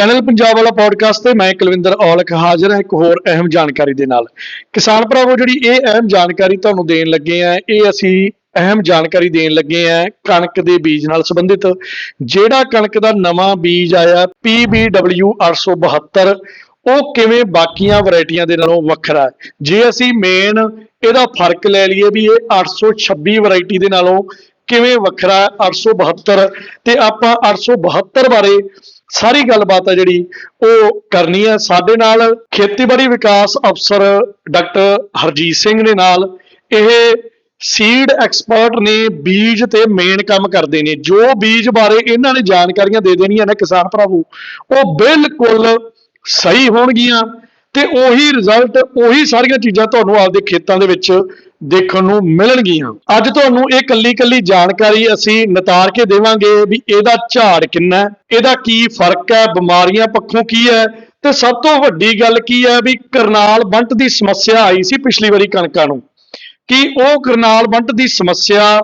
Channel Punjab ਵਾਲਾ podcast ਤੇ ਮੈਂ ਕੁਲਵਿੰਦਰ ਔਲਖ ਹਾਜ਼ਰ ਹਾਂ ਇੱਕ ਹੋਰ ਅਹਿਮ ਜਾਣਕਾਰੀ ਦੇ ਨਾਲ। ਕਿਸਾਨ ਭਰਾਵੋ, ਜਿਹੜੀ ਇਹ ਅਹਿਮ ਜਾਣਕਾਰੀ ਤੁਹਾਨੂੰ ਦੇਣ ਲੱਗੇ ਆ ਇਹ ਅਸੀਂ ਅਹਿਮ ਜਾਣਕਾਰੀ ਦੇਣ ਲੱਗੇ ਆ ਕਣਕ ਦੇ ਬੀਜ ਨਾਲ ਸੰਬੰਧਿਤ। ਜਿਹੜਾ ਕਣਕ ਦਾ ਨਵਾਂ ਬੀਜ ਆਇਆ PBW 872 ਉਹ ਕਿਵੇਂ ਬਾਕੀਆਂ ਵੈਰਾਈਟੀਆਂ ਦੇ ਨਾਲੋਂ ਵੱਖਰਾ ਹੈ? ਜੇ ਅਸੀਂ ਮੇਨ ਇਹਦਾ ਫ਼ਰਕ ਲੈ ਲਈਏ ਵੀ ਇਹ 826 ਵੈਰਾਈਟੀ ਦੇ ਨਾਲੋਂ ਕਿਵੇਂ ਵੱਖਰਾ ਹੈ 872 ਤੇ ਆਪਾਂ 872 ਬਾਰੇ ਸਾਰੀ ਗੱਲਬਾਤ ਹੈ ਜਿਹੜੀ ਉਹ ਕਰਨੀ ਹੈ ਸਾਡੇ ਨਾਲ ਖੇਤੀਬਾੜੀ ਵਿਕਾਸ ਅਫਸਰ ਡਾਕਟਰ ਹਰਜੀਤ ਸਿੰਘ ਨੇ ਨਾਲ ਇਹ ਸੀਡ ਐਕਸਪਰਟ ਨੇ ਬੀਜ ਤੇ ਮੇਨ ਕੰਮ ਕਰਦੇ ਨੇ। ਜੋ ਬੀਜ ਬਾਰੇ ਇਹਨਾਂ ਨੇ ਜਾਣਕਾਰੀਆਂ ਦੇ ਦੇਣੀਆਂ ਨੇ ਕਿਸਾਨ ਭਰਾਵੋ, ਉਹ ਬਿਲਕੁਲ ਸਹੀ ਹੋਣਗੀਆਂ। ਤੇ ਉਹੀ ਰਿਜ਼ਲਟ ਉਹੀ ਸਾਰੀਆਂ ਚੀਜ਼ਾਂ ਤੁਹਾਨੂੰ ਆਪਦੇ ਖੇਤਾਂ ਦੇ ਵਿੱਚ ਦੇਖਣ ਨੂੰ ਮਿਲਣਗੀਆਂ। ਅੱਜ ਤੁਹਾਨੂੰ ਇਹ ਕੱਲੀ ਕੱਲੀ ਜਾਣਕਾਰੀ ਅਸੀਂ ਨਿਤਾਰ ਕੇ ਦੇਵਾਂਗੇ ਵੀ ਇਹਦਾ ਝਾੜ ਕਿੰਨਾ ਇਹਦਾ ਕੀ ਫ਼ਰਕ ਹੈ, ਬਿਮਾਰੀਆਂ ਪੱਖੋਂ ਕੀ ਹੈ, ਤੇ ਸਭ ਤੋਂ ਵੱਡੀ ਗੱਲ ਕੀ ਹੈ ਵੀ ਕਰਨਾਲ ਬੰਟ ਦੀ ਸਮੱਸਿਆ ਆਈ ਸੀ ਪਿਛਲੀ ਵਾਰੀ ਕਣਕਾਂ ਨੂੰ। ਕਿ ਉਹ ਕਰਨਾਲ ਬੰਟ ਦੀ ਸਮੱਸਿਆ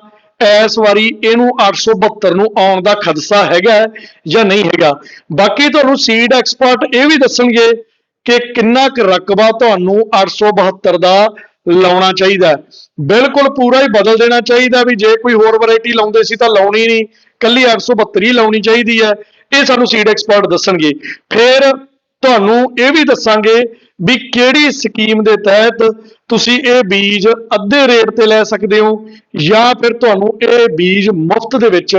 ਇਸ ਵਾਰੀ ਇਹਨੂੰ 872 ਨੂੰ ਆਉਣ ਦਾ ਖਦਸ਼ਾ ਹੈਗਾ ਜਾਂ ਨਹੀਂ ਹੈਗਾ। ਬਾਕੀ ਤੁਹਾਨੂੰ ਸੀਡ ਐਕਸਪਰਟ ਇਹ ਵੀ ਦੱਸਣਗੇ ਕਿ ਕਿੰਨਾ ਕੁ ਰਕਬਾ ਤੁਹਾਨੂੰ 872 ਦਾ ਲਾਉਣਾ ਚਾਹੀਦਾ ਬਿਲਕੁਲ ਪੂਰਾ ਹੀ ਬਦਲ ਦੇਣਾ ਚਾਹੀਦਾ ਵੀ ਜੇ ਕੋਈ ਹੋਰ ਵੈਰਾਈਟੀ ਲਾਉਂਦੇ ਸੀ ਤਾਂ ਲਾਉਣੀ ਨਹੀਂ। ਕੱਲੀ 872 ਹੀ ਲਾਉਣੀ ਚਾਹੀਦੀ ਹੈ। ਇਹ ਸਾਨੂੰ ਸੀਡ ਐਕਸਪਰਟ ਦੱਸਣਗੇ। ਫਿਰ ਤੁਹਾਨੂੰ ਇਹ ਵੀ ਦੱਸਾਂਗੇ ਵੀ ਕਿਹੜੀ ਸਕੀਮ ਦੇ ਤਹਿਤ ਤੁਸੀਂ ਇਹ ਬੀਜ ਅੱਧੇ ਰੇਟ ਤੇ ਲੈ ਸਕਦੇ ਹੋ ਜਾਂ ਫਿਰ ਤੁਹਾਨੂੰ ਇਹ ਬੀਜ ਮੁਫਤ ਦੇ ਵਿੱਚ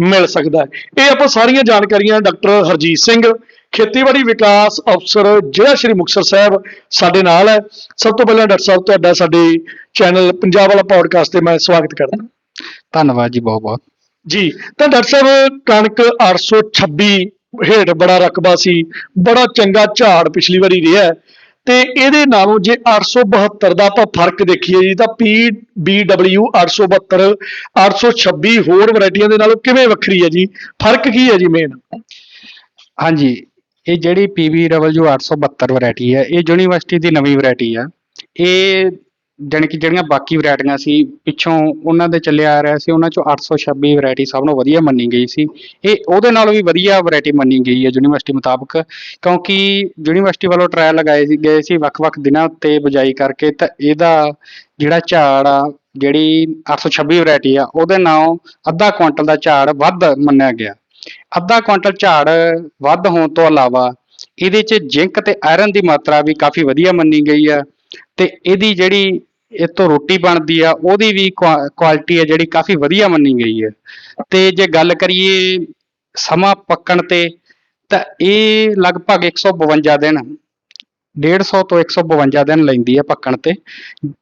ਮਿਲ ਸਕਦਾ ਹੈ। ਇਹ ਆਪਾਂ ਸਾਰੀਆਂ ਜਾਣਕਾਰੀਆਂ ਡਾਕਟਰ ਹਰਜੀਤ ਸਿੰਘ ਖੇਤੀਬਾੜੀ ਵਿਕਾਸ ਅਫਸਰ ਜ਼ਿਲ੍ਹਾ ਸ਼੍ਰੀ ਮੁਕਤਸਰ ਸਾਹਿਬ ਸਾਡੇ ਨਾਲ ਹੈ। ਸਭ ਤੋਂ ਪਹਿਲਾਂ ਡਾਕਟਰ ਸਾਹਿਬ ਤੁਹਾਡਾ ਸਾਡੇ ਚੈਨਲ ਪੰਜਾਬ ਵਾਲਾ ਪੌਡਕਾਸਟ ਤੇ ਮੈਂ ਸਵਾਗਤ ਕਰਦਾ। ਧੰਨਵਾਦ ਜੀ ਬਹੁਤ ਬਹੁਤ। ਜੀ ਤਾਂ ਡਾਕਟਰ ਸਾਹਿਬ ਕਣਕ 826 ਹੇਠ ਬੜਾ ਰਕਬਾ ਸੀ ਬੜਾ ਚੰਗਾ ਝਾੜ ਪਿਛਲੀ ਵਾਰੀ ਰਿਹਾ। ਤੇ ਇਹਦੇ ਨਾਲੋਂ ਜੇ 872 ਦਾ ਆਪਾਂ ਫ਼ਰਕ ਦੇਖੀਏ ਜੀ ਤਾਂ PBW 872 826 ਹੋਰ ਵੈਰਾਈਟੀਆਂ ਦੇ ਨਾਲੋਂ ਕਿਵੇਂ ਵੱਖਰੀ ਹੈ ਜੀ? ਫ਼ਰਕ ਕੀ ਹੈ ਜੀ ਮੇਨ ਹਾਂਜੀ ਇਹ ਜਿਹੜੀ PBW 872 ਵੈਰਾਈਟੀ ਹੈ, ਇਹ ਯੂਨੀਵਰਸਿਟੀ ਦੀ ਨਵੀਂ ਵੈਰਾਈਟੀ ਆ ਇਹ ਜਾਣੀ ਕਿ ਜਿਹੜੀਆਂ ਬਾਕੀ ਵੈਰਾਈਟੀਆਂ ਸੀ, ਪਿੱਛੋਂ ਉਹਨਾਂ ਦੇ ਚੱਲਿਆ ਆ ਰਿਹਾ ਸੀ, ਉਹਨਾਂ ਚੋਂ 826 ਵੈਰਾਈਟੀ ਸਭ ਨੂੰ ਵਧੀਆ ਮੰਨੀ ਗਈ ਸੀ। ਇਹ ਉਹਦੇ ਨਾਲੋਂ ਵੀ ਵਧੀਆ ਵੈਰਾਈਟੀ ਮੰਨੀ ਗਈ ਹੈ ਯੂਨੀਵਰਸਿਟੀ ਮੁਤਾਬਕ, ਕਿਉਂਕਿ ਯੂਨੀਵਰਸਿਟੀ ਵੱਲੋਂ ਟਰਾਇਲ ਲਗਾਏ ਸੀ, ਗਏ ਸੀ ਵੱਖ-ਵੱਖ ਦਿਨਾਂ 'ਤੇ ਬਜਾਈ ਕਰਕੇ ਤਾਂ ਇਹਦਾ ਜਿਹੜਾ ਝਾੜ ਆ, ਜਿਹੜੀ 826 ਵੈਰਾਈਟੀ ਆ, ਉਹਦੇ ਨਾਲੋਂ ਅੱਧਾ ਕੁਇੰਟਲ ਦਾ ਝਾੜ ਵੱਧ ਮੰਨਿਆ ਗਿਆ। ਅੱਧਾ ਕੁਇੰਟਲ ਝਾੜ ਵੱਧ ਹੋਣ ਤੋਂ ਇਲਾਵਾ ਇਹਦੇ 'ਚ ਜ਼ਿੰਕ ਤੇ ਆਇਰਨ ਦੀ ਮਾਤਰਾ ਵੀ ਕਾਫੀ ਵਧੀਆ ਮੰਨੀ ਗਈ ਆ ਤੇ ਇਹਦੀ ਜਿਹੜੀ ਇਹ ਤੋਂ ਰੋਟੀ ਬਣਦੀ ਆ, ਉਹਦੀ ਵੀ ਕੁਆਲਿਟੀ ਹੈ ਜਿਹੜੀ ਕਾਫੀ ਵਧੀਆ ਮੰਨੀ ਗਈ ਹੈ ਤੇ ਜੇ ਗੱਲ ਕਰੀਏ ਸਮਾਂ ਪੱਕਣ ਤੇ, ਤਾਂ ਇਹ ਲਗਭਗ 152 ਦਿਨ 150 ਤੋਂ 152 ਦਿਨ ਲੈਂਦੀ ਹੈ ਪੱਕਣ ਤੇ।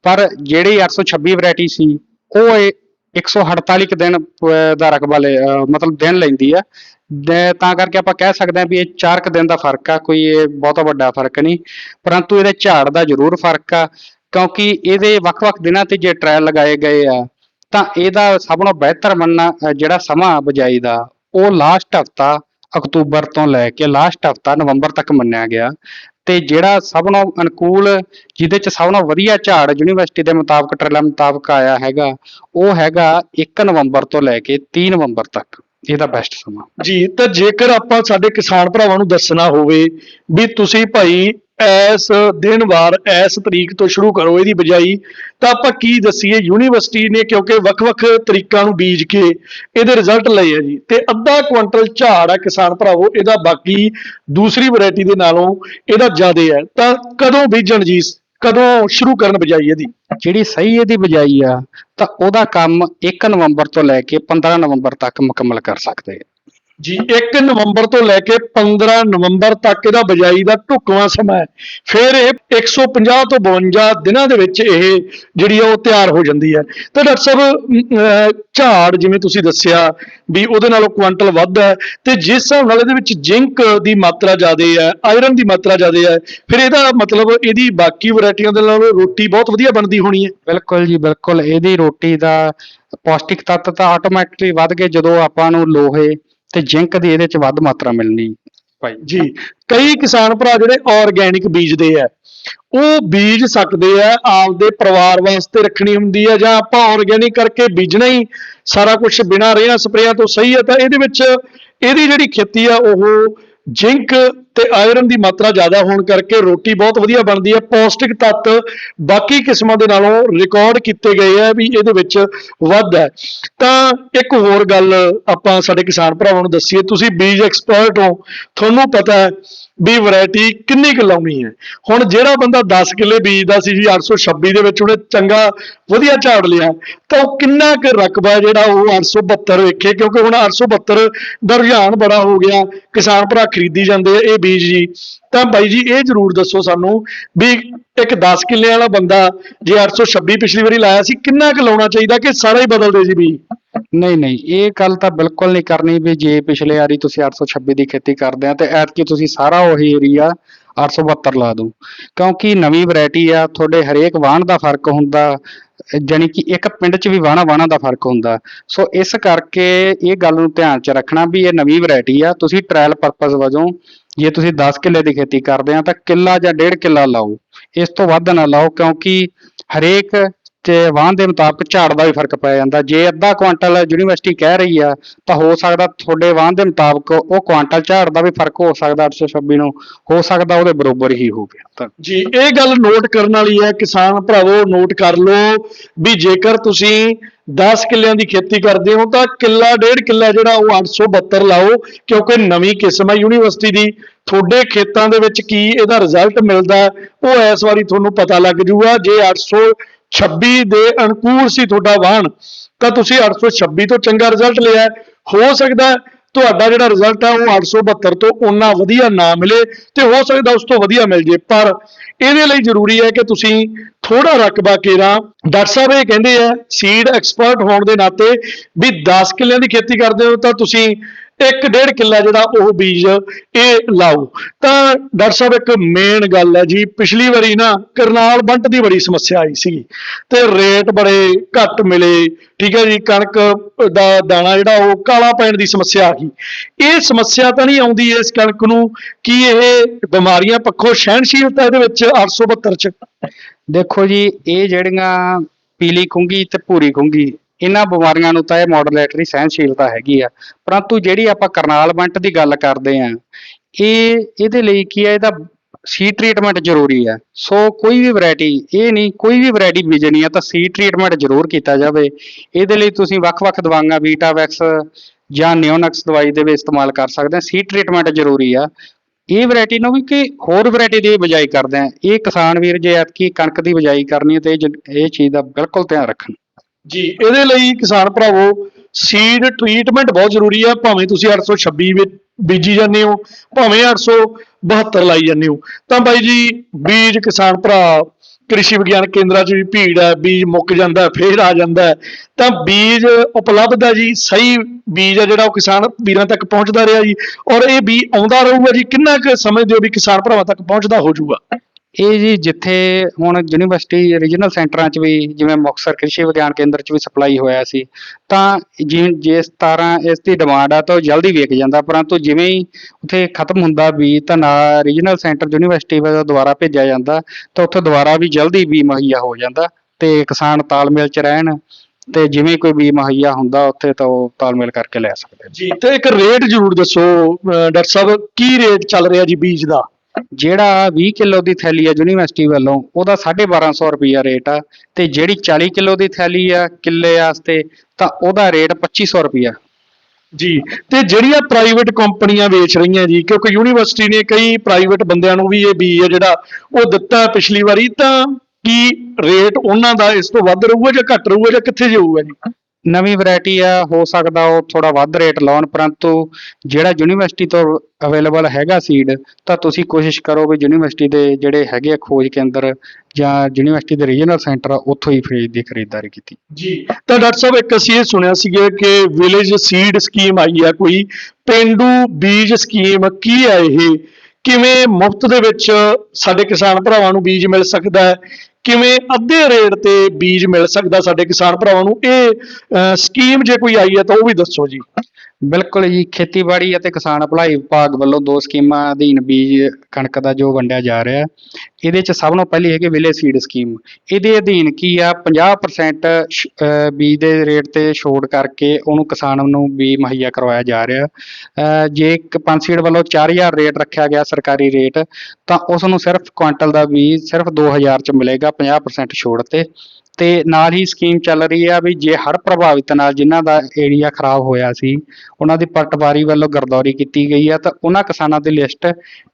ਪਰ ਜਿਹੜੀ 826 ਵੈਰਾਈਟੀ ਸੀ, ਉਹ ਇਹ 148 ਕੁ ਦਿਨ ਦਾ ਰਕਬਾ ਲੈ ਮਤਲਬ ਦਿਨ ਲੈਂਦੀ ਆ। ਤਾਂ ਕਰਕੇ ਆਪਾਂ ਕਹਿ ਸਕਦੇ ਹਾਂ ਵੀ ਇਹ 4 ਕੁ ਦਿਨ ਦਾ ਫ਼ਰਕ ਆ, ਕੋਈ ਇਹ ਬਹੁਤਾ ਵੱਡਾ ਫ਼ਰਕ ਨਹੀਂ। ਪਰੰਤੂ ਇਹਦੇ ਝਾੜ ਦਾ ਜ਼ਰੂਰ ਫ਼ਰਕ ਆ, ਕਿਉਂਕਿ ਇਹਦੇ ਵੱਖ-ਵੱਖ ਦਿਨਾਂ ਤੇ ਜੇ ਟ੍ਰਾਇਲ ਲਗਾਏ ਗਏ ਆ, ਤਾਂ ਇਹਦਾ ਸਭ ਨਾਲੋਂ ਬਿਹਤਰ ਮੰਨਣਾ ਜਿਹੜਾ ਸਮਾਂ ਬਜਾਈ ਦਾ, ਉਹ ਲਾਸਟ ਹਫਤਾ ਅਕਤੂਬਰ ਤੋਂ ਲੈ ਕੇ ਲਾਸਟ ਹਫਤਾ ਨਵੰਬਰ ਤੱਕ ਮੰਨਿਆ ਗਿਆ। ਤੇ ਜਿਹੜਾ ਸਭ ਨਾਲੋਂ ਅਨੁਕੂਲ, ਜਿਹਦੇ ਚ ਸਭ ਨਾਲੋਂ ਵਧੀਆ ਝਾੜ ਯੂਨੀਵਰਸਿਟੀ ਦੇ ਮੁਤਾਬਕ ਟ੍ਰਾਇਲ ਮੁਤਾਬਕ ਆਇਆ ਹੈਗਾ, ਉਹ ਹੈਗਾ 1 ਨਵੰਬਰ ਤੋਂ ਲੈ ਕੇ 30 ਨਵੰਬਰ ਤੱਕ। ਇਹਦਾ ਬੈਸਟ ਸਮਾਂ। ਜੀ, ਤਾਂ ਜੇਕਰ ਆਪਾਂ ਸਾਡੇ ਕਿਸਾਨ ਭਰਾਵਾਂ ਨੂੰ ਦੱਸਣਾ ਹੋਵੇ ਵੀ ਤੁਸੀਂ ਭਾਈ ਇਸ ਦਿਨ ਵਾਰ ਇਸ ਤਰੀਕ ਤੋਂ ਸ਼ੁਰੂ ਕਰੋ, ਇਹਦੀ ਬਜਾਈ ਤਾਂ ਆਪਾਂ ਕੀ ਦੱਸੀਏ, ਯੂਨੀਵਰਸਿਟੀ ਨੇ ਕਿਉਂਕਿ ਵੱਖ-ਵੱਖ ਤਰੀਕਾਂ ਨੂੰ ਬੀਜ ਕੇ ਇਹਦੇ ਰਿਜ਼ਲਟ ਲਏ ਆ ਜੀ। ਤੇ ਅੱਧਾ ਕੁਇੰਟਲ ਝਾੜ ਆ ਕਿਸਾਨ ਭਰਾਵੋ, ਇਹਦਾ ਬਾਕੀ ਦੂਸਰੀ ਵੈਰਾਈਟੀ ਦੇ ਨਾਲੋਂ ਇਹਦਾ ਜ਼ਿਆਦਾ ਹੈ ਤਾਂ ਕਦੋਂ ਬੀਜਣ ਜੀ? ਕਦੋਂ ਸ਼ੁਰੂ ਕਰਨ ਬਜਾਈ ਇਹਦੀ? ਜਿਹੜੀ ਸਹੀ ਇਹਦੀ ਬਜਾਈ ਆ, ਤਾਂ ਉਹਦਾ ਕੰਮ 1 ਨਵੰਬਰ ਤੋਂ ਲੈ ਕੇ 15 ਨਵੰਬਰ ਤੱਕ ਮੁਕੰਮਲ ਕਰ ਸਕਦੇ ਆ। ਜੀ। 1 ਨਵੰਬਰ ਤੋਂ ਲੈ ਕੇ 15 ਨਵੰਬਰ ਤੱਕ ਇਹਦਾ ਬਜਾਈ ਦਾ ਢੁਕਵਾਂ ਸਮਾਂ ਹੈ। ਫਿਰ ਇਹ 150 ਤੋਂ 52 ਦਿਨਾਂ ਦੇ ਵਿੱਚ ਇਹ ਜਿਹੜੀ ਆ ਉਹ ਤਿਆਰ ਹੋ ਜਾਂਦੀ ਹੈ। ਤਾਂ ਡਾਕਟਰ ਸਾਹਿਬ ਝਾੜ ਜਿਵੇਂ ਤੁਸੀਂ ਦੱਸਿਆ ਵੀ ਉਹਦੇ ਨਾਲੋਂ ਕੁਆਂਟਲ ਵੱਧ ਹੈ ਤੇ ਜਿਸ ਹਿਸਾਬ ਨਾਲ ਇਹਦੇ ਵਿੱਚ ਜ਼ਿੰਕ ਦੀ ਮਾਤਰਾ ਜ਼ਿਆਦਾ ਹੈ ਆਇਰਨ ਦੀ ਮਾਤਰਾ ਜ਼ਿਆਦਾ ਹੈ ਫਿਰ ਇਹਦਾ ਮਤਲਬ ਇਹਦੀ ਬਾਕੀ ਵੈਰਾਈਟੀਆਂ ਦੇ ਨਾਲੋਂ ਰੋਟੀ ਬਹੁਤ ਵਧੀਆ ਬਣਦੀ ਹੋਣੀ ਹੈ। ਬਿਲਕੁਲ ਜੀ ਬਿਲਕੁਲ। ਇਹਦੀ ਰੋਟੀ ਦਾ ਪੌਸ਼ਟਿਕ ਤੱਤ ਤਾਂ ਆਟੋਮੈਟਿਕਲੀ ਵੱਧ ਗਏ ਜਦੋਂ ਆਪਾਂ ਨੂੰ ਲੋਹੇ ਤੇ ਜ਼ਿੰਕ ਦੀ ਇਹਦੇ ਚ ਵੱਧ ਮਾਤਰਾ ਮਿਲਣੀ। ਭਾਈ। ਜੀ। ਕਈ ਕਿਸਾਨ ਭਰਾ ਜਿਹੜੇ ਆਰਗੈਨਿਕ ਬੀਜਦੇ ਆ ਉਹ ਬੀਜ ਸਕਦੇ ਆ ਆਪਦੇ ਪਰਿਵਾਰ ਵਾਸਤੇ ਰੱਖਣੀ ਹੁੰਦੀ ਆ ਜਾਂ ਆਪਾਂ ਆਰਗੈਨਿਕ ਕਰਕੇ ਬੀਜਣਾ ਹੀ ਸਾਰਾ ਕੁਝ ਬਿਨਾਂ ਰੇਹਾਂ ਸਪਰੇਆਂ ਤੋਂ ਸਹੀ ਹੈ ਤਾਂ ਇਹਦੇ ਵਿੱਚ ਇਹਦੀ ਜਿਹੜੀ ਖੇਤੀ ਆ ਉਹ ਜ਼ਿੰਕ ਤੇ ਆਇਰਨ ਦੀ ਮਾਤਰਾ ਜ਼ਿਆਦਾ ਹੋਣ ਕਰਕੇ ਰੋਟੀ ਬਹੁਤ ਵਧੀਆ ਬਣਦੀ ਹੈ, ਪੌਸ਼ਟਿਕ ਤੱਤ ਬਾਕੀ ਕਿਸਮਾਂ ਦੇ ਨਾਲੋਂ ਰਿਕਾਰਡ ਕੀਤੇ ਗਏ ਆ ਵੀ ਇਹਦੇ ਵਿੱਚ ਵੱਧ ਹੈ। ਤਾਂ ਇੱਕ ਹੋਰ ਗੱਲ ਆਪਾਂ ਸਾਡੇ ਕਿਸਾਨ ਭਰਾਵਾਂ ਨੂੰ ਦੱਸੀਏ, ਤੁਸੀਂ ਬੀਜ ਐਕਸਪਰਟ ਹੋ, ਤੁਹਾਨੂੰ ਪਤਾ ਹੈ ਵੀ ਵੈਰਾਈਟੀ ਕਿੰਨੀ ਕੁ ਲਾਉਣੀ ਹੈ। ਹੁਣ ਜਿਹੜਾ ਬੰਦਾ 10 ਕਿੱਲੇ ਬੀਜਦਾ ਸੀ ਜੀ 826 ਦੇ ਵਿੱਚ ਉਹਨੇ ਚੰਗਾ ਵਧੀਆ ਝਾੜ ਲਿਆ, ਤਾਂ ਉਹ ਕਿੰਨਾ ਕੁ ਰਕਬਾ ਜਿਹੜਾ ਉਹ 872 ਵੇਖੇ, ਕਿਉਂਕਿ ਹੁਣ 872 ਦਾ ਰੁਝਾਨ ਬੜਾ ਹੋ ਗਿਆ, ਕਿਸਾਨ ਭਰਾ ਖਰੀਦੀ ਜਾਂਦੇ ਆ, ਇਹ ਬੀਜ ਜੀ। ਤਾਂ ਬਾਈ ਜੀ, ਇਹ ਜ਼ਰੂਰ ਦੱਸੋ ਸਾਨੂੰ ਵੀ ਇੱਕ 10 ਕਿੱਲੇ ਵਾਲਾ ਬੰਦਾ ਜੇ 826 ਪਿਛਲੀ ਵਾਰੀ ਲਾਇਆ ਸੀ, ਕਿੰਨਾ ਕੁ ਲਾਉਣਾ ਚਾਹੀਦਾ ਕਿ ਸਾਰਾ ਹੀ ਬਦਲ ਦੇ ਜੀ ਬੀਜ? ਨਹੀਂ ਨਹੀਂ, ਇਹ ਗੱਲ ਤਾਂ ਬਿਲਕੁਲ ਨਹੀਂ ਕਰਨੀ ਵੀ ਜੇ ਪਿਛਲੇ ਵਾਰੀ ਤੁਸੀਂ 826 ਦੀ ਖੇਤੀ ਕਰਦੇ ਆ ਤੇ ਐਤਕੀ ਤੁਸੀਂ ਸਾਰਾ ਉਹੀ ਏਰੀਆ 872 ਲਾ ਦਿਓ ਕਿਉਂਕਿ ਨਵੀਂ ਵੈਰਾਈਟੀ ਆ, ਤੁਹਾਡੇ ਹਰੇਕ ਵਾਹਣ ਦਾ ਫ਼ਰਕ ਹੁੰਦਾ, ਜਾਣੀ ਕਿ ਇੱਕ ਪਿੰਡ 'ਚ ਵੀ ਵਾਹਣਾ ਵਾਹਣਾ ਦਾ ਫ਼ਰਕ ਹੁੰਦਾ। ਸੋ ਇਸ ਕਰਕੇ ਇਹ ਗੱਲ ਨੂੰ ਧਿਆਨ 'ਚ ਰੱਖਣਾ ਵੀ ਇਹ ਨਵੀਂ ਵੈਰਾਈਟੀ ਆ, ਤੁਸੀਂ ਟ੍ਰਾਇਲ ਪਰਪਸ ਵਜੋਂ ਜੇ ਤੁਸੀਂ 10 ਕਿੱਲੇ ਦੀ ਖੇਤੀ ਕਰਦੇ ਆ, ਤਾਂ ਕਿੱਲਾ ਜਾਂ ਡੇਢ ਕਿੱਲਾ ਲਾਓ। ਇਸ ਤੋਂ ਵੱਧ ਨਾ ਲਾਓ, ਕਿਉਂਕਿ ਹਰੇਕ ਤੇ ਵਾਹਨ ਦੇ ਮੁਤਾਬਕ ਝਾੜ ਦਾ ਵੀ ਫ਼ਰਕ ਪੈ ਜਾਂਦਾ। ਜੇ ਅੱਧਾ ਕੁਆਂਟਲ ਯੂਨੀਵਰਸਿਟੀ ਕਹਿ ਰਹੀ ਆ, ਤਾਂ ਹੋ ਸਕਦਾ ਤੁਹਾਡੇ ਵਾਹਨ ਦੇ ਮੁਤਾਬਕ ਉਹ ਕੁਆਂਟਲ ਝਾੜ ਦਾ ਵੀ ਫ਼ਰਕ ਹੋ ਸਕਦਾ 826 ਨੂੰ। ਹੋ ਸਕਦਾ ਉਹਦੇ ਬਰੋਬਰ ਹੀ ਹੋ ਜੀ, ਇਹ ਗੱਲ ਨੋਟ ਕਰਨ ਵਾਲੀ ਹੈ, ਕਿਸਾਨ ਭਰਾਵੋ, ਨੋਟ ਕਰ ਲਓ ਵੀ ਜੇਕਰ ਤੁਸੀਂ 10 ਕਿੱਲਿਆਂ ਦੀ ਖੇਤੀ ਕਰਦੇ ਹੋ, ਤਾਂ ਕਿੱਲਾ, ਡੇਢ ਕਿੱਲਾ ਜਿਹੜਾ ਉਹ 872 ਲਾਓ, ਕਿਉਂਕਿ ਨਵੀਂ ਕਿਸਮ ਹੈ ਯੂਨੀਵਰਸਿਟੀ ਦੀ। ਤੁਹਾਡੇ ਖੇਤਾਂ ਦੇ ਵਿੱਚ ਕੀ ਇਹਦਾ ਰਿਜ਼ਲਟ ਮਿਲਦਾ, ਉਹ ਇਸ ਵਾਰੀ ਤੁਹਾਨੂੰ ਪਤਾ ਲੱਗ ਜੂਗਾ। ਜੇ 826 ਦੇ ਅਨੁਕੂਲ ਸੀ ਤੁਹਾਡਾ ਵਾਹਨ, ਤਾਂ ਤੁਸੀਂ 826 ਤੋਂ ਚੰਗਾ ਰਿਜ਼ਲਟ ਲਿਆ। ਹੋ ਸਕਦਾ ਤੁਹਾਡਾ ਜਿਹੜਾ ਰਿਜ਼ਲਟ ਹੈ ਉਹ 872 ਤੋਂ ਓਨਾ ਵਧੀਆ ਨਾ ਮਿਲੇ, ਤੇ ਹੋ ਸਕਦਾ ਉਸ ਤੋਂ ਵਧੀਆ ਮਿਲ ਜੇ, ਪਰ ਇਹਦੇ ਲਈ ਜ਼ਰੂਰੀ ਹੈ ਕਿ ਤੁਸੀਂ ਥੋੜਾ ਰਕਬਾ ਕੇਰਾ, ਡਾਕਟਰ ਸਾਹਿਬ ਇਹ ਕਹਿੰਦੇ ਆ ਸੀਡ ਐਕਸਪਰਟ ਹੋਣ ਦੇ ਨਾਤੇ ਵੀ 10 ਕਿੱਲਿਆਂ ਦੀ ਖੇਤੀ ਕਰਦੇ ਹੋ ਤਾਂ ਤੁਸੀਂ ਇੱਕ ਡੇਢ ਕਿੱਲਾ ਜਿਹੜਾ ਉਹ ਬੀਜ ਇਹ ਲਾਓ। ਤਾਂ ਡਾਕਟਰ ਸਾਹਿਬ ਇੱਕ ਮੇਨ ਗੱਲ ਹੈ ਜੀ, ਪਿਛਲੀ ਵਾਰੀ ਨਾ ਕਰਨਾਲ ਬੰਟ ਦੀ ਬੜੀ ਸਮੱਸਿਆ ਆਈ ਸੀ ਤੇ ਰੇਟ ਬੜੇ ਘੱਟ ਮਿਲੇ, ਠੀਕ ਹੈ ਜੀ, ਕਣਕ ਦਾ ਦਾਣਾ ਜਿਹੜਾ ਉਹ ਕਾਲਾ ਪੈਣ ਦੀ ਸਮੱਸਿਆ ਆ ਗਈ। ਇਹ ਸਮੱਸਿਆ ਤਾਂ ਨਹੀਂ ਆਉਂਦੀ ਇਸ ਕਣਕ ਨੂੰ ਕੀ ਇਹ ਬਿਮਾਰੀਆਂ ਪੱਖੋਂ ਸਹਿਣਸ਼ੀਲਤਾ ਇਹਦੇ ਵਿੱਚ 872 ਚ। ਦੇਖੋ ਜੀ, ਇਹ ਜਿਹੜੀਆਂ ਪੀਲੀ ਖੁੰਗੀ ਤੇ ਭੂਰੀ ਖੁੰਗੀ, ਇਹਨਾਂ ਬਿਮਾਰੀਆਂ ਨੂੰ ਤਾਂ ਇਹ ਮਾਡੂਲੇਟਰੀ ਸਹਿਣਸ਼ੀਲਤਾ ਹੈਗੀ ਆ। ਪਰੰਤੂ ਜਿਹੜੀ ਆਪਾਂ ਕਰਨਾਲ ਬੰਟ ਦੀ ਗੱਲ ਕਰਦੇ ਆ, ਇਹ ਇਹਦੇ ਲਈ ਕੀ ਹੈ ਇਹਦਾ ਸੀਡ ਟ੍ਰੀਟਮੈਂਟ ਜ਼ਰੂਰੀ ਹੈ ਸੋ ਕੋਈ ਵੀ ਵੈਰਾਈਟੀ ਇਹ ਨਹੀਂ, ਕੋਈ ਵੀ ਵੈਰਾਈਟੀ ਬੀਜਣੀ ਆ, ਤਾਂ ਸੀ ਟ੍ਰੀਟਮੈਂਟ ਜ਼ਰੂਰ ਕੀਤਾ ਜਾਵੇ। ਇਹਦੇ ਲਈ ਤੁਸੀਂ ਵੱਖ-ਵੱਖ ਦਵਾਈਆਂ ਵੀਟਾਵੈਕਸ ਜਾਂ ਨਿਓਨਕਸ ਦਵਾਈ ਦੇ ਵੀ ਇਸਤੇਮਾਲ ਕਰ ਸਕਦੇ ਆ। ਸੀ ਟ੍ਰੀਟਮੈਂਟ ਜ਼ਰੂਰੀ ਆ। ਇਹ ਵੈਰਾਈਟੀ ਨੂੰ ਵੀ ਕਿ ਹੋਰ ਵੈਰਾਈਟੀ ਦੀ ਬਿਜਾਈ ਕਰਦੇ ਆ। ਇਹ ਕਿਸਾਨ ਵੀਰ ਜੇ ਐਤਕੀ ਕਣਕ ਦੀ ਬਿਜਾਈ ਕਰਨੀ ਹੈ ਤੇ ਇਹ ਚੀਜ਼ ਦਾ ਬਿਲਕੁਲ ਧਿਆਨ ਰੱਖਣ। ਜੀ। ਇਹਦੇ ਲਈ ਕਿਸਾਨ ਭਰਾਵੋ ਸੀਡ ਟ੍ਰੀਟਮੈਂਟ ਬਹੁਤ ਜ਼ਰੂਰੀ ਹੈ ਭਾਵੇਂ ਤੁਸੀਂ 826 ਵਿੱਚ ਬੀਜੀ ਜਾਂਦੇ ਹੋ ਭਾਵੇਂ 872 ਲਾਈ ਜਾਂਦੇ ਹੋ। ਤਾਂ ਬਾਈ ਜੀ ਬੀਜ ਕਿਸਾਨ ਭਰਾ ਕ੍ਰਿਸ਼ੀ ਵਿਗਿਆਨ ਕੇਂਦਰਾਂ 'ਚ ਵੀ ਭੀੜ ਹੈ, ਬੀਜ ਮੁੱਕ ਜਾਂਦਾ, ਫੇਰ ਆ ਜਾਂਦਾ ਤਾਂ ਬੀਜ ਉਪਲਬਧ ਹੈ ਜੀ, ਸਹੀ ਬੀਜ ਹੈ ਜਿਹੜਾ ਉਹ ਕਿਸਾਨ ਵੀਰਾਂ ਤੱਕ ਪਹੁੰਚਦਾ ਰਿਹਾ ਜੀ। ਔਰ ਇਹ ਬੀਜ ਆਉਂਦਾ ਰਹੂਗਾ ਜੀ, ਕਿੰਨਾ ਕੁ ਸਮਝਦੇ ਹੋ ਵੀ ਕਿਸਾਨ ਭਰਾਵਾਂ ਤੱਕ ਪਹੁੰਚਦਾ ਹੋ ਜਾਊਗਾ। ਇਹ ਜੀ ਜਿੱਥੇ ਹੁਣ ਯੂਨੀਵਰਸਿਟੀ ਰੀਜਨਲ ਸੈਂਟਰਾਂ 'ਚ ਵੀ ਜਿਵੇਂ ਮੁਕਤਸਰ ਕ੍ਰਿਸ਼ੀ ਵਿਗਿਆਨ ਕੇਂਦਰ 'ਚ ਵੀ ਸਪਲਾਈ ਹੋਇਆ ਸੀ, ਤਾਂ ਜਿਵੇਂ ਜਿਸ ਤਰ੍ਹਾਂ ਇਸ ਦੀ ਡਿਮਾਂਡ ਆ ਤਾਂ ਉਹ ਜਲਦੀ ਵਿਕ ਜਾਂਦਾ, ਪਰੰਤੂ ਜਿਵੇਂ ਹੀ ਉੱਥੇ ਖਤਮ ਹੁੰਦਾ ਵੀ ਤਾਂ ਨਾ ਰੀਜਨਲ ਸੈਂਟਰ ਯੂਨੀਵਰਸਿਟੀ ਵੱਲੋਂ ਦੁਬਾਰਾ ਭੇਜਿਆ ਜਾਂਦਾ, ਤਾਂ ਉੱਥੇ ਦੁਬਾਰਾ ਵੀ ਜਲਦੀ ਵੀ ਮੁਹੱਈਆ ਹੋ ਜਾਂਦਾ ਤੇ ਕਿਸਾਨ ਤਾਲਮੇਲ 'ਚ ਰਹਿਣ ਤੇ ਜਿਵੇਂ ਕੋਈ ਵੀ ਮੁਹੱਈਆ ਹੁੰਦਾ ਉੱਥੇ ਤਾਂ ਉਹ ਤਾਲਮੇਲ ਕਰਕੇ ਲੈ ਸਕਦੇ ਜੀ, ਤੇ ਇੱਕ ਰੇਟ ਜ਼ਰੂਰ ਦੱਸੋ ਡਾਕਟਰ ਸਾਹਿਬ, ਕੀ ਰੇਟ ਚੱਲ ਰਿਹਾ ਜੀ ਬੀਜ ਦਾ? ਜਿਹੜਾ 20 ਕਿਲੋ ਦੀ ਥੈਲੀ ਆ ਯੂਨੀਵਰਸਿਟੀ ਵੱਲੋਂ, ਉਹਦਾ 1250 ਰੁਪਈਆ ਰੇਟ ਆ, ਤੇ ਜਿਹੜੀ 40 ਕਿਲੋ ਦੀ ਥੈਲੀ ਆ ਕਿੱਲੇ ਵਾਸਤੇ, ਤਾਂ ਉਹਦਾ ਰੇਟ 2500 ਰੁਪਈਆ। ਜੀ, ਤੇ ਜਿਹੜੀਆਂ ਪ੍ਰਾਈਵੇਟ ਕੰਪਨੀਆਂ ਵੇਚ ਰਹੀਆਂ ਜੀ, ਕਿਉਂਕਿ ਯੂਨੀਵਰਸਿਟੀ ਨੇ ਕਈ ਪ੍ਰਾਈਵੇਟ ਬੰਦਿਆਂ ਨੂੰ ਵੀ ਇਹ ਬੀ ਹੈ ਜਿਹੜਾ ਉਹ ਦਿੱਤਾ ਪਿਛਲੀ ਵਾਰੀ, ਤਾਂ ਕੀ ਰੇਟ ਉਹਨਾਂ ਦਾ ਇਸ ਤੋਂ ਵੱਧ ਰਹੂਗਾ ਜਾਂ ਘੱਟ ਰਹੂਗਾ ਜਾਂ ਕਿੱਥੇ ਜਾਊਗਾ ਜੀ? ਨਵੀਂ ਵੈਰਾਈਟੀ ਆ ਹੋ ਸਕਦਾ ਉਹ ਥੋੜਾ ਵੱਧ ਰੇਟ ਲਾਉਣ ਪਰੰਤੂ ਜਿਹੜਾ ਯੂਨੀਵਰਸਿਟੀ ਤੋਂ ਅਵੇਲੇਬਲ ਹੈਗਾ ਸੀਡ ਤਾਂ ਤੁਸੀਂ ਕੋਸ਼ਿਸ਼ ਕਰੋ ਵੀ ਯੂਨੀਵਰਸਿਟੀ ਦੇ ਜਿਹੜੇ ਹੈਗੇ ਆ ਖੋਜ ਕੇਂਦਰ ਜਾਂ ਯੂਨੀਵਰਸਿਟੀ ਦੇ ਰੀਜਨਲ ਸੈਂਟਰ ਆ ਉੱਥੋਂ ਹੀ ਫ੍ਰੀਜ ਦੀ ਖਰੀਦਦਾਰੀ ਕੀਤੀ। ਜੀ। ਤਾਂ ਡਾਕਟਰ ਸਾਹਿਬ ਇੱਕ ਅਸੀਂ ਇਹ ਸੁਣਿਆ ਸੀਗਾ ਕਿ ਵਿਲੇਜ ਸੀਡ ਸਕੀਮ ਆਈ ਹੈ ਕੋਈ ਪਿੰਡੂ ਬੀਜ ਸਕੀਮ ਕੀ ਹੈ ਇਹ? ਕਿਵੇਂ ਮੁਫਤ ਦੇ ਵਿੱਚ ਸਾਡੇ ਕਿਸਾਨ ਭਰਾਵਾਂ ਨੂੰ ਬੀਜ ਮਿਲ ਸਕਦਾ ਹੈ? ਕਿਵੇਂ ਅੱਧੇ ਰੇਟ ਤੇ ਬੀਜ ਮਿਲ ਸਕਦਾ ਸਾਡੇ ਕਿਸਾਨ ਭਰਾਵਾਂ ਨੂੰ? ਇਹ ਸਕੀਮ ਜੇ ਕੋਈ ਆਈ ਹੈ ਤਾਂ ਉਹ ਵੀ ਦੱਸੋ ਜੀ। ਬਿਲਕੁਲ ਜੀ, ਖੇਤੀਬਾੜੀ ਅਤੇ ਕਿਸਾਨ ਭਲਾਈ ਵਿਭਾਗ ਵੱਲੋਂ ਦੋ ਸਕੀਮਾਂ ਅਧੀਨ ਬੀਜ ਕਣਕ ਦਾ ਜੋ ਵੰਡਿਆ ਜਾ ਰਿਹਾ ਇਹਦੇ ਚ ਸਭ ਤੋਂ ਪਹਿਲੀ ਹੈਗੀ ਵਿਲੇ ਸੀਡ ਸਕੀਮ ਇਹਦੇ ਅਧੀਨ ਕੀ ਆ 50% ਬੀਜ ਦੇ ਰੇਟ ਤੇ ਛੋੜ ਕਰਕੇ ਉਹਨੂੰ ਕਿਸਾਨ ਨੂੰ ਬੀਜ ਮੁਹੱਈਆ ਕਰਵਾਇਆ ਜਾ ਰਿਹਾ। ਜੇ ਇੱਕ ਪੰਜ ਸੀਡ ਵੱਲੋਂ 4000 ਰੇਟ ਰੱਖਿਆ ਗਿਆ ਸਰਕਾਰੀ ਰੇਟ, ਤਾਂ ਉਸ ਨੂੰ ਸਿਰਫ ਕੁਇੰਟਲ ਦਾ ਬੀਜ ਸਿਰਫ 2000 ਚ ਮਿਲੇਗਾ। 50% ਛੋਟ ਤੇ ਤੇ ਨਾਲ ਹੀ ਸਕੀਮ ਚੱਲ ਰਹੀ ਆ ਵੀ ਜੇ ਹੜ੍ਹ ਪ੍ਰਭਾਵਿਤ ਨਾਲ ਜਿਨ੍ਹਾਂ ਦਾ ਏਰੀਆ ਖਰਾਬ ਹੋਇਆ ਸੀ, ਉਹਨਾਂ ਦੀ ਪਟਵਾਰੀ ਵੱਲੋਂ ਗਰਦੌਰੀ ਕੀਤੀ ਗਈ ਆ, ਤਾਂ ਉਹਨਾਂ ਕਿਸਾਨਾਂ ਦੀ ਲਿਸਟ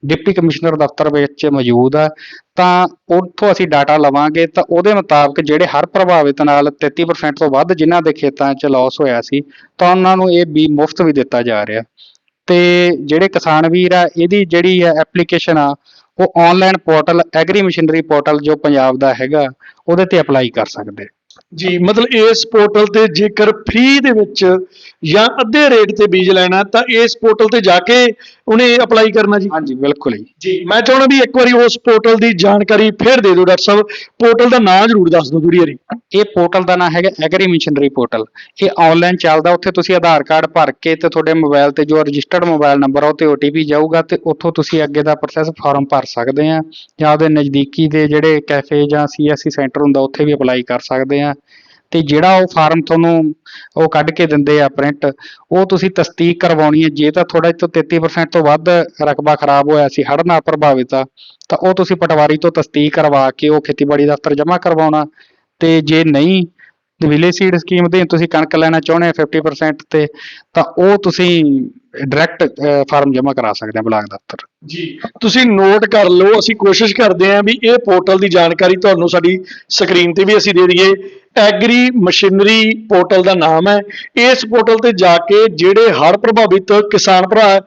ਡਿਪਟੀ ਕਮਿਸ਼ਨਰ ਦਫ਼ਤਰ ਵਿੱਚ ਮੌਜੂਦ ਆ। ਤਾਂ ਉੱਥੋਂ ਅਸੀਂ ਡਾਟਾ ਲਵਾਂਗੇ, ਤਾਂ ਉਹਦੇ ਮੁਤਾਬਕ ਜਿਹੜੇ ਹਰ ਪ੍ਰਭਾਵਿਤ ਨਾਲ 33% ਤੋਂ ਵੱਧ ਜਿਨ੍ਹਾਂ ਦੇ ਖੇਤਾਂ 'ਚ ਲਾਸ ਹੋਇਆ ਸੀ, ਤਾਂ ਉਹਨਾਂ ਨੂੰ ਇਹ ਬੀ ਮੁਫਤ ਵੀ ਦਿੱਤਾ ਜਾ ਰਿਹਾ। ਤੇ ਜਿਹੜੇ ਕਿਸਾਨ ਵੀਰ ਆ, ਇਹਦੀ ਜਿਹੜੀ ਐਪਲੀਕੇਸ਼ਨ ਆ ਉਹ online portal agri machinery portal ਜੋ ਪੰਜਾਬ ਦਾ ਹੈਗਾ, ਉਹਦੇ ਤੇ ਅਪਲਾਈ ਕਰ ਸਕਦੇ। ਜੀ ਮਤਲਬ ਇਸ ਪੋਰਟਲ ਤੇ ਜੇਕਰ ਫ੍ਰੀ ਦੇ ਵਿੱਚ ਜਾਂ ਅੱਧੇ ਰੇਟ ਤੇ ਬੀਜ ਲੈਣਾ ਤਾਂ ਇਸ ਪੋਰਟਲ ਤੇ ਜਾ ਕੇ ਉਹਨੇ ਅਪਲਾਈ ਕਰਨਾ ਜੀ। ਹਾਂਜੀ ਬਿਲਕੁਲ ਜੀ। ਮੈਂ ਚਾਹੁੰਦਾ ਵੀ ਇੱਕ ਵਾਰੀ ਉਸ ਪੋਰਟਲ ਦੀ ਜਾਣਕਾਰੀ ਫੇਰ ਦੇ ਦਿਓ ਡਾਕਟਰ ਸਾਹਿਬ। ਪੋਰਟਲ ਦਾ ਨਾਮ ਜ਼ਰੂਰ ਦੱਸ ਦਿਓ ਦੂਰੀ ਵਾਰੀ। ਇਹ ਪੋਰਟਲ ਦਾ ਨਾਮ ਹੈਗਾ ਐਗਰੀ ਮਸ਼ੀਨਰੀ ਪੋਰਟਲ। ਇਹ ਆਨਲਾਈਨ ਚੱਲਦਾ ਉੱਥੇ ਤੁਸੀਂ ਆਧਾਰ ਕਾਰਡ ਭਰ ਕੇ ਤੇ ਤੁਹਾਡੇ ਮੋਬਾਈਲ ਤੇ ਜੋ ਰਜਿਸਟਰਡ ਮੋਬਾਈਲ ਨੰਬਰ ਆ ਉਹ ਤੇ OTP ਜਾਊਗਾ ਤੇ ਉੱਥੋਂ ਤੁਸੀਂ ਅੱਗੇ ਦਾ ਪ੍ਰੋਸੈਸ ਫਾਰਮ ਭਰ ਸਕਦੇ ਆ ਜਾਂ ਉਹਦੇ ਨਜ਼ਦੀਕੀ ਦੇ ਜਿਹੜੇ ਕੈਫੇ ਜਾਂ CSC ਸੈਂਟਰ ਹੁੰਦਾ ਉੱਥੇ ਵੀ ਅਪਲਾਈ ਕਰ ਸਕਦੇ ਆ। ਤੇ ਜਿਹੜਾ ਉਹ ਫਾਰਮ ਤੁਹਾਨੂੰ ਉਹ ਕੱਢ ਕੇ ਦਿੰਦੇ ਆ ਪ੍ਰਿੰਟ ਉਹ ਤੁਸੀਂ ਤਸਦੀਕ ਕਰਵਾਉਣੀ ਹੈ। ਜੇ ਤਾਂ ਥੋੜਾ ਤੋਂ 33% ਤੋਂ ਵੱਧ ਰਕਬਾ ਖਰਾਬ ਹੋਇਆ ਸੀ, ਹੜ੍ਹ ਨਾਲ ਪ੍ਰਭਾਵਿਤ ਆ, ਤਾਂ ਉਹ ਤੁਸੀਂ ਪਟਵਾਰੀ ਤੋਂ ਤਸਦੀਕ ਕਰਵਾ ਕੇ ਉਹ ਖੇਤੀਬਾੜੀ ਦਫ਼ਤਰ ਜਮ੍ਹਾਂ ਕਰਵਾਉਣਾ। ਤੇ ਜੇ ਨਹੀਂ ਵਿਲੇ ਸੀਡ ਸਕੀਮ ਦੇ ਤੁਸੀਂ ਕਣਕ ਲੈਣਾ ਚਾਹੁੰਦੇ ਹੋ 50% ਤੇ, ਤਾਂ ਉਹ ਤੁਸੀਂ ਡਾਇਰੈਕਟ ਫਾਰਮ ਜਮ੍ਹਾਂ ਕਰਾ ਸਕਦੇ ਆ ਬਲਾਕ ਦਫ਼ਤਰ। ਜੀ, ਤੁਸੀਂ ਨੋਟ ਕਰ ਲਓ, ਅਸੀਂ ਕੋਸ਼ਿਸ਼ ਕਰਦੇ ਹਾਂ ਵੀ ਇਹ ਪੋਰਟਲ ਦੀ ਜਾਣਕਾਰੀ ਤੁਹਾਨੂੰ ਸਾਡੀ ਸਕਰੀਨ ਤੇ ਵੀ ਅਸੀਂ ਦੇ ਦਈਏ। ਐਗਰੀ ਮਸ਼ੀਨਰੀ ਪੋਰਟਲ ਦਾ ਨਾਮ ਹੈ। ਇਸ ਪੋਰਟਲ ਤੇ ਜਾ ਕੇ ਜਿਹੜੇ ਹੜ੍ਹ ਪ੍ਰਭਾਵਿਤ ਕਿਸਾਨ ਭਰਾ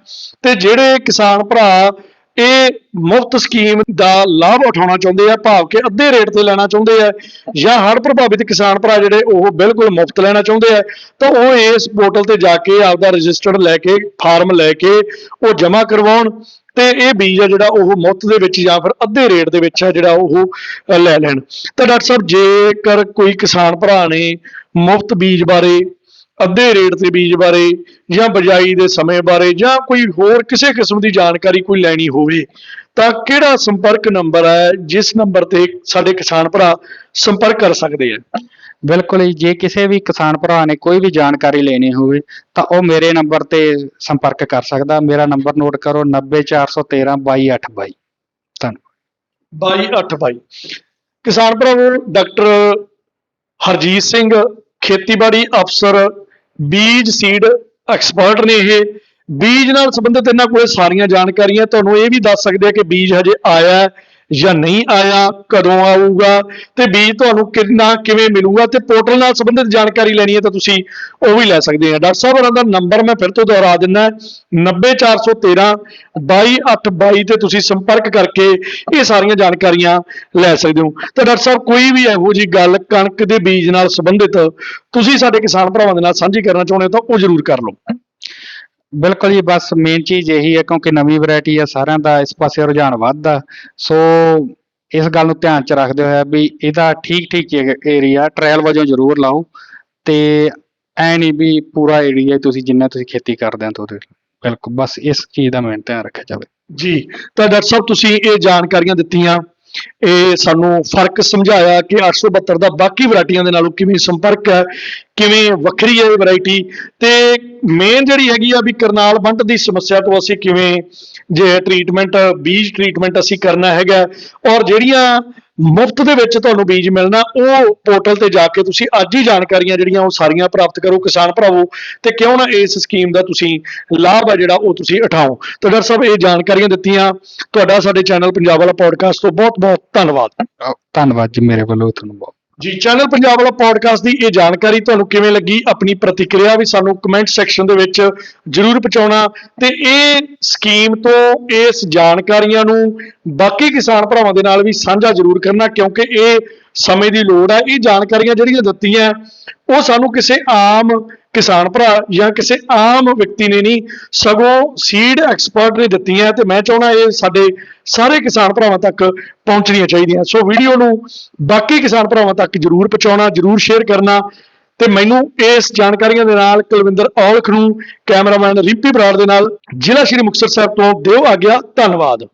ਤੇ ਜਿਹੜੇ ਕਿਸਾਨ ਭਰਾ ਇਹ ਮੁਫਤ ਸਕੀਮ ਦਾ ਲਾਭ ਉਠਾਉਣਾ ਚਾਹੁੰਦੇ ਆ, ਭਾਵ ਕਿ ਅੱਧੇ ਰੇਟ ਤੇ ਲੈਣਾ ਚਾਹੁੰਦੇ ਆ ਜਾਂ ਹੜ੍ਹ ਪ੍ਰਭਾਵਿਤ ਕਿਸਾਨ ਭਰਾ ਜਿਹੜੇ ਉਹ ਬਿਲਕੁਲ ਮੁਫਤ ਲੈਣਾ ਚਾਹੁੰਦੇ ਆ, ਤਾਂ ਉਹ ਇਸ ਪੋਰਟਲ ਤੇ ਜਾ ਕੇ ਆਪਦਾ ਰਜਿਸਟਰਡ ਲੈ ਕੇ, ਫਾਰਮ ਲੈ ਕੇ ਉਹ ਜਮ੍ਹਾਂ ਕਰਵਾਉਣ ਤੇ ਇਹ ਬੀਜ ਆ ਜਿਹੜਾ ਉਹ ਮੁਫਤ ਦੇ ਵਿੱਚ ਜਾਂ ਫਿਰ ਅੱਧੇ ਰੇਟ ਦੇ ਵਿੱਚ ਆ ਜਿਹੜਾ ਉਹ ਲੈ ਲੈਣ। ਤਾਂ ਡਾਕਟਰ ਸਾਹਿਬ, ਜੇਕਰ ਕੋਈ ਕਿਸਾਨ ਭਰਾ ਨੇ ਮੁਫਤ ਬੀਜ ਬਾਰੇ ਅੱਧੇ ਰੇਟ ਤੇ ਬੀਜ ਬਾਰੇ ਜਾਂ ਬਜਾਈ ਦੇ ਸਮੇਂ ਬਾਰੇ ਜਾਂ ਕੋਈ ਹੋਰ ਕਿਸੇ ਕਿਸਮ ਦੀ ਜਾਣਕਾਰੀ ਕੋਈ ਲੈਣੀ ਹੋਵੇ ਤਾਂ ਕਿਹੜਾ ਸੰਪਰਕ ਨੰਬਰ ਹੈ ਜਿਸ ਨੰਬਰ ਤੇ ਸਾਡੇ ਕਿਸਾਨ ਭਰਾ ਸੰਪਰਕ ਕਰ ਸਕਦੇ ਆ? ਬਿਲਕੁਲ ਜੀ ਜੇ ਕਿਸੇ ਵੀ ਕਿਸਾਨ ਭਰਾ ਨੇ ਕੋਈ ਵੀ ਜਾਣਕਾਰੀ ਲੈਣੀ ਹੋਵੇ ਤਾਂ ਉਹ ਮੇਰੇ ਨੰਬਰ ਤੇ ਸੰਪਰਕ ਕਰ ਸਕਦਾ। ਮੇਰਾ ਨੰਬਰ ਨੋਟ ਕਰੋ 90413 22822 ਧੰਨਵਾਦ। 2282 ਕਿਸਾਨ ਭਰਾਵੋ ਡਾਕਟਰ ਹਰਜੀਤ ਸਿੰਘ ਖੇਤੀਬਾੜੀ ਅਫਸਰ ਬੀਜ ਸੀਡ ਐਕਸਪਰਟ ਨੇ ਇਹ। ਬੀਜ ਨਾਲ ਸੰਬੰਧਿਤ ਇਹਨਾਂ ਕੋਲੇ ਸਾਰੀਆਂ ਜਾਣਕਾਰੀਆਂ। ਤੁਹਾਨੂੰ ਇਹ ਵੀ ਦੱਸ ਸਕਦੇ ਆ ਕਿ ਬੀਜ ਹਜੇ ਆਇਆ ਜਾਂ ਨਹੀਂ ਆਇਆ, ਕਦੋਂ ਆਊਗਾ ਤੇ ਬੀਜ ਤੁਹਾਨੂੰ ਕਿੰਨਾ ਕਿਵੇਂ ਮਿਲੂਗਾ ਤੇ ਪੋਰਟਲ ਨਾਲ ਸੰਬੰਧਿਤ ਜਾਣਕਾਰੀ ਲੈਣੀ ਹੈ ਤਾਂ ਤੁਸੀਂ ਉਹ ਵੀ ਲੈ ਸਕਦੇ ਆ ਡਾਕਟਰ ਸਾਹਿਬ ਹੋਰਾਂ ਦਾ ਨੰਬਰ ਮੈਂ ਫਿਰ ਤੋਂ ਦੁਹਰਾ ਦਿੰਦਾ 90413 22822 ਤੇ ਤੁਸੀਂ ਸੰਪਰਕ ਕਰਕੇ ਇਹ ਸਾਰੀਆਂ ਜਾਣਕਾਰੀਆਂ ਲੈ ਸਕਦੇ ਹੋ। ਤਾਂ ਡਾਕਟਰ ਸਾਹਿਬ, ਕੋਈ ਵੀ ਇਹੋ ਜੀ ਗੱਲ ਕਣਕ ਦੇ ਬੀਜ ਨਾਲ ਸੰਬੰਧਿਤ ਤੁਸੀਂ ਸਾਡੇ ਕਿਸਾਨ ਭਰਾਵਾਂ ਦੇ ਨਾਲ ਸਾਂਝੀ ਕਰਨਾ ਚਾਹੁੰਦੇ ਹੋ ਤਾਂ ਉਹ ਜ਼ਰੂਰ ਕਰ ਲਓ। ਬਿਲਕੁਲ ਜੀ, ਬਸ ਮੇਨ ਚੀਜ਼ ਇਹੀ ਹੈ ਕਿਉਂਕਿ ਨਵੀਂ ਵੈਰਾਈਟੀ ਆ ਸਾਰਿਆਂ ਦਾ ਇਸ ਪਾਸੇ ਰੁਝਾਨ ਵੱਧਦਾ। ਸੋ ਇਸ ਗੱਲ ਨੂੰ ਧਿਆਨ ਚ ਰੱਖਦੇ ਹੋਇਆ ਵੀ ਇਹਦਾ ਠੀਕ ਠੀਕ ਏਰੀਆ ਟ੍ਰਾਇਲ ਵਜੋਂ ਜ਼ਰੂਰ ਲਾਓ ਤੇ ਐ ਨਹੀਂ ਵੀ ਪੂਰਾ ਏਰੀਆ ਤੁਸੀਂ ਜਿੰਨਾ ਤੁਸੀਂ ਖੇਤੀ ਕਰਦੇ ਹੋ, ਤੁਹਾਡੇ ਬਿਲਕੁਲ, ਬਸ ਇਸ ਚੀਜ਼ ਦਾ ਮੇਨ ਧਿਆਨ ਰੱਖਿਆ ਜਾਵੇ। ਜੀ, ਤਾਂ ਡਾਕਟਰ ਸਾਹਿਬ, ਤੁਸੀਂ ਇਹ ਜਾਣਕਾਰੀਆਂ ਦਿੱਤੀਆਂ। ਇਹ ਸਾਨੂੰ ਫ਼ਰਕ ਸਮਝਾਇਆ ਕਿ 872 ਦਾ ਬਾਕੀ ਵੈਰਾਈਟੀਆਂ ਦੇ ਨਾਲੋਂ ਕਿਵੇਂ ਸੰਪਰਕ ਹੈ। ਕਿਵੇਂ ਵੱਖਰੀ ਹੈ ਇਹ ਵੈਰਾਈਟੀ ਤੇ ਮੇਨ ਜਿਹੜੀ ਹੈਗੀ ਆ ਵੀ ਕਰਨਾਲ ਬੰਟ ਦੀ ਸਮੱਸਿਆ ਤੋਂ ਅਸੀਂ ਕਿਵੇਂ ਜੇ ਟ੍ਰੀਟਮੈਂਟ ਬੀਜ ਟ੍ਰੀਟਮੈਂਟ ਅਸੀਂ ਕਰਨਾ ਹੈਗਾ, ਔਰ ਜਿਹੜੀਆਂ ਮੁਫਤ ਦੇ ਵਿੱਚ ਤੁਹਾਨੂੰ ਬੀਜ ਮਿਲਣਾ, ਉਹ ਪੋਰਟਲ ਤੇ ਜਾ ਕੇ ਤੁਸੀਂ ਅੱਜ ਹੀ ਜਾਣਕਾਰੀਆਂ ਜਿਹੜੀਆਂ ਉਹ ਸਾਰੀਆਂ ਪ੍ਰਾਪਤ ਕਰੋ ਕਿਸਾਨ ਭਰਾਵੋ, ਤੇ ਕਿਉਂ ਨਾ ਇਸ ਸਕੀਮ ਦਾ ਤੁਸੀਂ ਲਾਭ ਆ ਜਿਹੜਾ ਉਹ ਤੁਸੀਂ ਉਠਾਓ। ਤਾਂ ਡਾਕਟਰ ਸਾਹਿਬ, ਇਹ ਜਾਣਕਾਰੀਆਂ ਦਿੱਤੀਆਂ। ਤੁਹਾਡਾ ਸਾਡੇ ਚੈਨਲ ਪੰਜਾਬ ਵਾਲਾ ਪੋਡਕਾਸਟ ਤੋਂ ਬਹੁਤ ਬਹੁਤ ਧੰਨਵਾਦ ਧੰਨਵਾਦ ਜੀ ਮੇਰੇ ਵੱਲੋਂ, ਤੁਹਾਨੂੰ ਬਹੁਤ ਜੀ ਚੈਨਲ ਪੰਜਾਬ ਵਾਲਾ ਪੋਡਕਾਸਟ ਦੀ ਇਹ ਜਾਣਕਾਰੀ ਤੁਹਾਨੂੰ ਕਿਵੇਂ ਲੱਗੀ? ਆਪਣੀ ਪ੍ਰਤੀਕਿਰਿਆ ਵੀ ਸਾਨੂੰ ਕਮੈਂਟ ਸੈਕਸ਼ਨ ਦੇ ਵਿੱਚ ਜਰੂਰ ਪਹੁੰਚਾਉਣਾ। ਤੇ ਇਹ ਸਕੀਮ ਤੋਂ ਇਸ ਜਾਣਕਾਰੀਆਂ ਨੂੰ ਬਾਕੀ ਕਿਸਾਨ ਭਰਾਵਾਂ ਦੇ ਨਾਲ ਵੀ ਸਾਂਝਾ ਜਰੂਰ ਕਰਨਾ, ਕਿਉਂਕਿ ਇਹ ਸਮੇਂ ਦੀ ਲੋੜ ਹੈ। ਇਹ ਜਾਣਕਾਰੀਆਂ ਜਿਹੜੀਆਂ ਦਿੱਤੀਆਂ, ਉਹ ਸਾਨੂੰ ਕਿਸੇ ਆਮ ਕਿਸਾਨ ਭਰਾ ਜਾਂ ਕਿਸੇ ਆਮ ਵਿਅਕਤੀ ਨੇ ਨਹੀਂ, ਸਗੋਂ ਸੀਡ ਐਕਸਪਰਟ ਨੇ ਦਿੱਤੀਆਂ ਤੇ ਮੈਂ ਚਾਹੁੰਦਾ ਇਹ ਸਾਡੇ ਸਾਰੇ ਕਿਸਾਨ ਭਰਾਵਾਂ ਤੱਕ ਪਹੁੰਚਣੀਆਂ ਚਾਹੀਦੀਆਂ। ਸੋ ਵੀਡੀਓ ਨੂੰ ਬਾਕੀ ਕਿਸਾਨ ਭਰਾਵਾਂ ਤੱਕ ਜਰੂਰ ਪਹੁੰਚਾਉਣਾ, ਜਰੂਰ ਸ਼ੇਅਰ ਕਰਨਾ ਤੇ ਮੈਨੂੰ ਇਸ ਜਾਣਕਾਰੀਆਂ ਦੇ ਨਾਲ ਕੁਲਵਿੰਦਰ ਔਲਖ ਨੂੰ, ਕੈਮਰਾਮੈਨ ਰਿੰਪੀ ਬਰਾੜ ਦੇ ਨਾਲ ਜ਼ਿਲ੍ਹਾ ਸ਼੍ਰੀ ਮੁਕਤਸਰ ਸਾਹਿਬ ਤੋਂ ਦਿਓ ਆ ਗਿਆ ਧੰਨਵਾਦ।